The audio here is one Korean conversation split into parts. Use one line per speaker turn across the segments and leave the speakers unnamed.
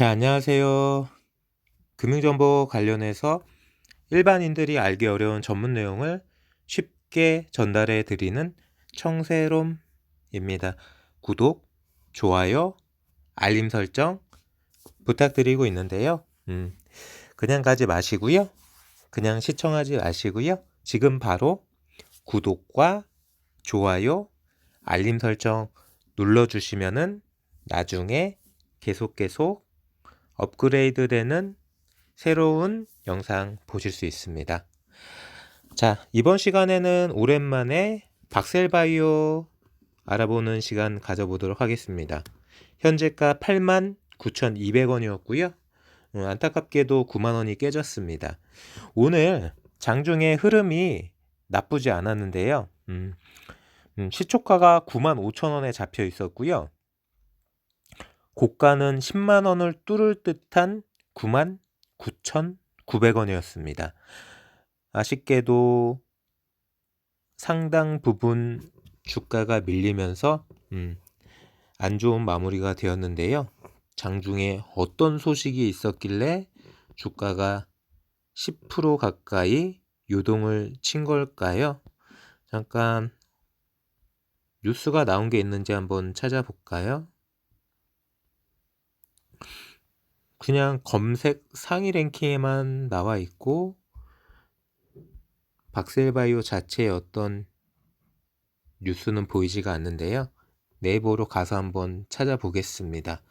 자, 안녕하세요. 금융정보 관련해서 일반인들이 알기 어려운 전문 내용을 쉽게 전달해 드리는 청세롬입니다. 구독, 좋아요, 알림 설정 부탁드리고 있는데요. 음, 그냥 가지 마시고요. 그냥 시청하지 마시고요. 지금 바로 구독과 좋아요, 알림 설정 눌러주시면은 나중에 계속 계속 업그레이드 되는 새로운 영상 보실 수 있습니다. 자, 이번 시간에는 오랜만에 박셀바이오 알아보는 시간 가져보도록 하겠습니다. 현재가 89,200원이었고요. 음, 안타깝게도 9만원이 깨졌습니다. 오늘 장중의 흐름이 나쁘지 않았는데요. 음, 음, 시초가가 95,000원에 잡혀 있었고요. 고가는 10만 원을 뚫을 듯한 9만 9,900원이었습니다. 아쉽게도 상당 부분 주가가 밀리면서 음, 안 좋은 마무리가 되었는데요. 장중에 어떤 소식이 있었길래 주가가 10% 가까이 요동을 친 걸까요? 잠깐 뉴스가 나온 게 있는지 한번 찾아볼까요? 그냥 검색 상위 랭킹에만 나와 있고 박셀바이오 자체의 어떤 뉴스는 보이지가 않는데요. 네이버로 가서 한번 찾아보겠습니다.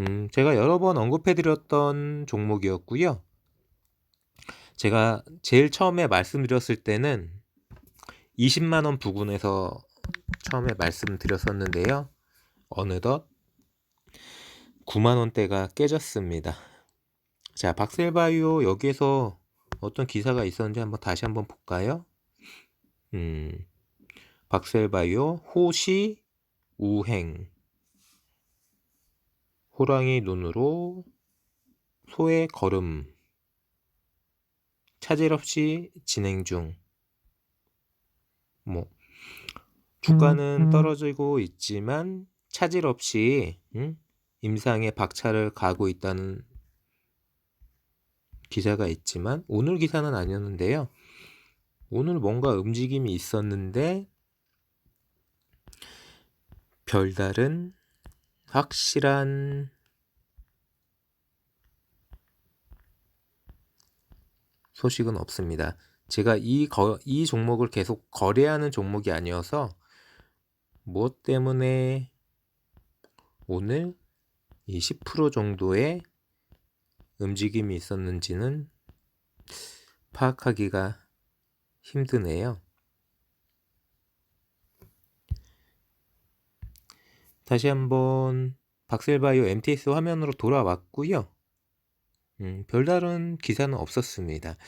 음, 제가 여러 번 언급해드렸던 종목이었고요. 제가 제일 처음에 말씀드렸을 때는 20만원 부근에서 처음에 말씀드렸었는데요. 어느덧 9만원대가 깨졌습니다. 자, 박셀바이오 여기에서 어떤 기사가 있었는지 한번 다시 한번 볼까요? 음, 박셀바이오 호시 우행 호랑이 눈으로 소의 걸음 차질 없이 진행 중. 뭐 주가는
음, 음.
떨어지고 있지만 차질 없이 음? 임상에 박차를 가고 있다는 기사가 있지만 오늘 기사는 아니었는데요. 오늘 뭔가 움직임이 있었는데 별다른 확실한 소식은 없습니다. 제가 이, 거, 이 종목을 계속 거래하는 종목이 아니어서 뭐 때문에 오늘 이 10% 정도의 움직임이 있었는지는 파악하기가 힘드네요. 다시 한번 박셀바이오 MTS 화면으로 돌아왔고요. 음, 별다른 기사는 없었습니다.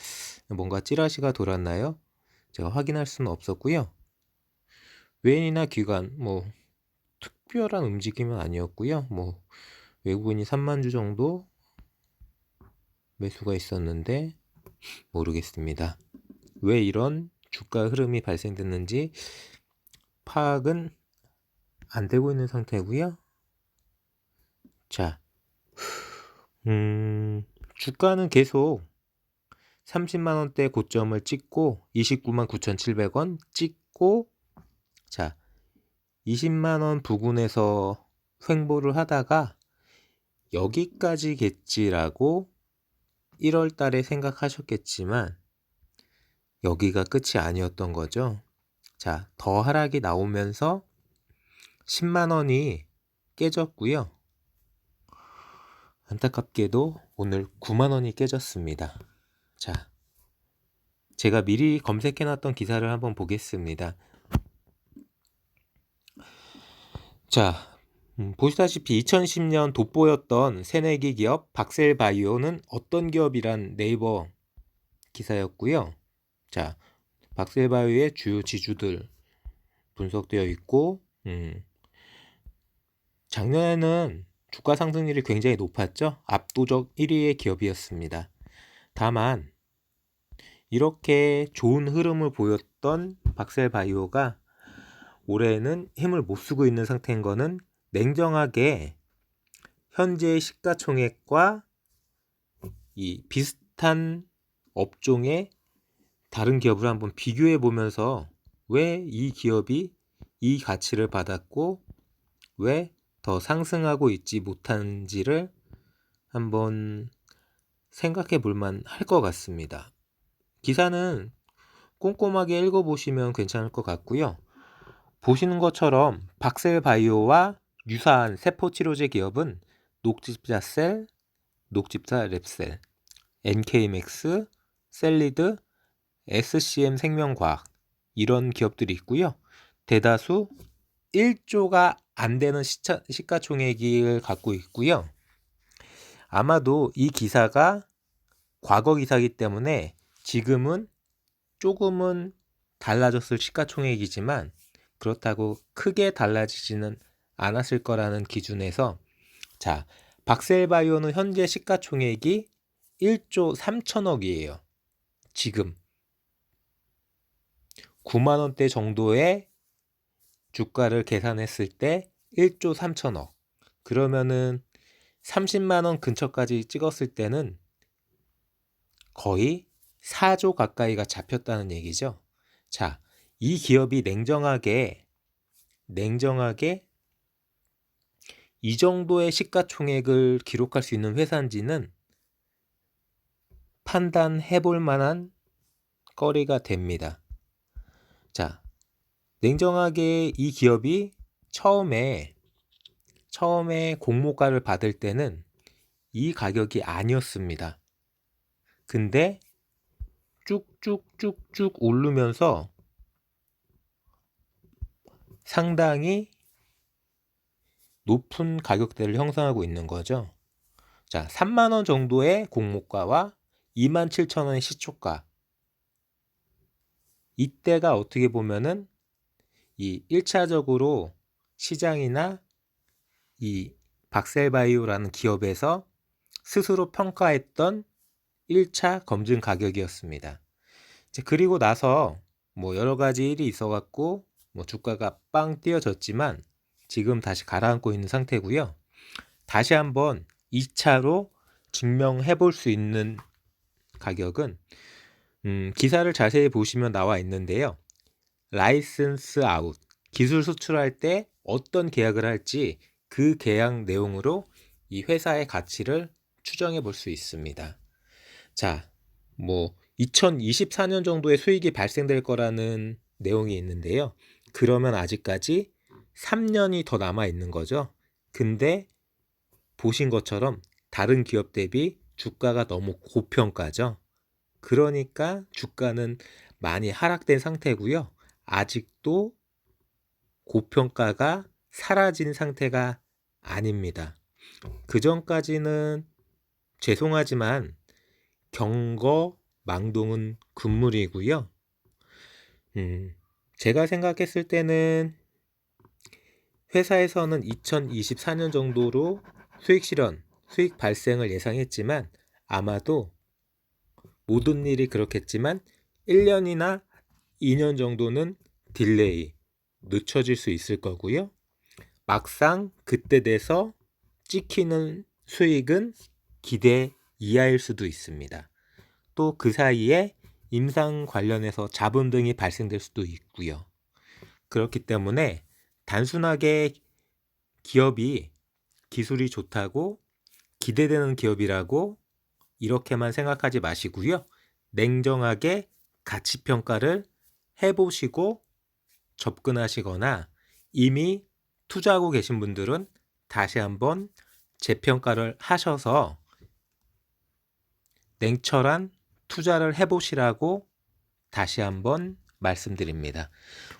뭔가 찌라시가 돌았나요? 제가 확인할 수는 없었고요. 외인이나 기관, 뭐 특별한 움직임은 아니었고요. 뭐 외국인이 3만 주 정도 매수가 있었는데 모르겠습니다. 왜 이런 주가 흐름이 발생됐는지 파악은 안 되고 있는 상태고요. 자, 음, 주가는 계속 30만 원대 고점을 찍고 29만 9,700원 찍고 자, 20만 원 부근에서 횡보를 하다가 여기까지겠지라고 1월 달에 생각하셨겠지만 여기가 끝이 아니었던 거죠. 자, 더 하락이 나오면서 10만 원이 깨졌고요. 안타깝게도 오늘 9만 원이 깨졌습니다. 자, 제가 미리 검색해 놨던 기사를 한번 보겠습니다. 자, 음, 보시다시피 2010년 돋보였던 새내기 기업 박셀바이오는 어떤 기업이란 네이버 기사였고요. 자, 박셀바이오의 주요 지주들 분석되어 있고, 음, 작년에는 주가 상승률이 굉장히 높았죠. 압도적 1위의 기업이었습니다. 다만 이렇게 좋은 흐름을 보였던 박셀바이오가 올해는 힘을 못 쓰고 있는 상태인 거는 냉정하게 현재의 시가총액과 이 비슷한 업종의 다른 기업을 한번 비교해 보면서 왜 이 기업이 이 가치를 받았고 왜 더 상승하고 있지 못한지를 한번 생각해 볼만 할 것 같습니다. 기사는 꼼꼼하게 읽어보시면 괜찮을 것 같고요. 보시는 것처럼 박셀바이오와 유사한 세포치료제 기업은 녹집자셀, 녹집사 랩셀, NK맥스, 셀리드, SCM 생명과학 이런 기업들이 있고요. 대다수 1조가 안 되는 시차, 시가총액을 갖고 있고요. 아마도 이 기사가 과거 기사이기 때문에 지금은 조금은 달라졌을 시가총액이지만 그렇다고 크게 달라지지는 않았을 거라는 기준에서 자 박셀바이오는 현재 시가총액이 1조 3천억이에요. 지금 9만 원대 정도의 주가를 계산했을 때 1조 3천억. 그러면은 30만 원 근처까지 찍었을 때는 거의 4조 가까이가 잡혔다는 얘기죠. 자, 이 기업이 냉정하게 냉정하게 이 정도의 시가총액을 기록할 수 있는 회사인지는 판단해 볼 만한 거리가 됩니다. 자, 냉정하게 이 기업이 처음에 처음에 공모가를 받을 때는 이 가격이 아니었습니다. 근데 쭉쭉쭉쭉 오르면서 상당히 높은 가격대를 형성하고 있는 거죠. 자, 3만 원 정도의 공모가와 2만 7천 원의 시초가. 이때가 어떻게 보면은 이 1차적으로 시장이나 이 박셀바이오라는 기업에서 스스로 평가했던 1차 검증 가격이었습니다. 그리고 나서 뭐 여러 가지 일이 있어갖고 뭐 주가가 빵 뛰어졌지만 지금 다시 가라앉고 있는 상태고요. 다시 한번 2차로 증명해 볼 수 있는 가격은 음, 기사를 자세히 보시면 나와 있는데요. 라이센스 아웃 기술 수출할 때 어떤 계약을 할지 그 계약 내용으로 이 회사의 가치를 추정해 볼 수 있습니다. 자, 뭐 2024년 정도의 수익이 발생될 거라는 내용이 있는데요. 그러면 아직까지 3년이 더 남아 있는 거죠. 근데 보신 것처럼 다른 기업 대비 주가가 너무 고평가죠. 그러니까 주가는 많이 하락된 상태고요. 아직도 고평가가 사라진 상태가 아닙니다. 그 전까지는 죄송하지만 경거 망동은 금물이고요. 음, 제가 생각했을 때는 회사에서는 2024년 정도로 수익 실현, 수익 발생을 예상했지만 아마도 모든 일이 그렇겠지만 1년이나 2년 정도는 딜레이, 늦춰질 수 있을 거고요. 막상 그때 돼서 찍히는 수익은 기대 이하일 수도 있습니다. 또 그 사이에 임상 관련해서 자본 등이 발생될 수도 있고요. 그렇기 때문에 단순하게 기업이 기술이 좋다고 기대되는 기업이라고 이렇게만 생각하지 마시고요. 냉정하게 가치 평가를 해보시고 접근하시거나 이미 투자하고 계신 분들은 다시 한번 재평가를 하셔서 냉철한 투자를 해보시라고 다시 한번 말씀드립니다.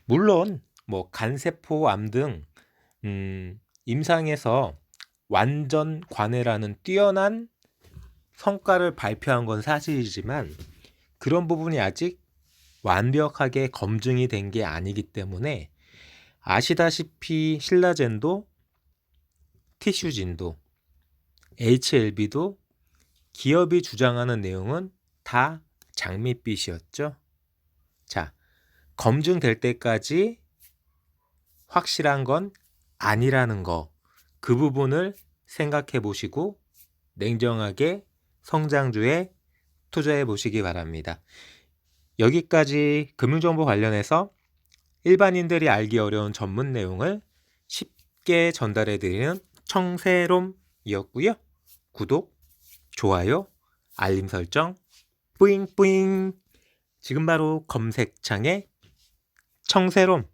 물론 뭐 간세포암 등 음, 임상에서 완전 관해라는 뛰어난 성과를 발표한 건 사실이지만 그런 부분이 아직 완벽하게 검증이 된 게 아니기 때문에 아시다시피 신라젠도 티슈진도 HLB도 기업이 주장하는 내용은 다 장밋빛이었죠. 자, 검증될 때까지 확실한 건 아니라는 거. 그 부분을 생각해 보시고 냉정하게 성장주에 투자해 보시기 바랍니다. 여기까지 금융정보 관련해서 일반인들이 알기 어려운 전문 내용을 쉽게 전달해 드리는 청세롬이었고요. 구독, 좋아요, 알림 설정, 뿌잉뿌잉. 지금 바로 검색창에 청세롬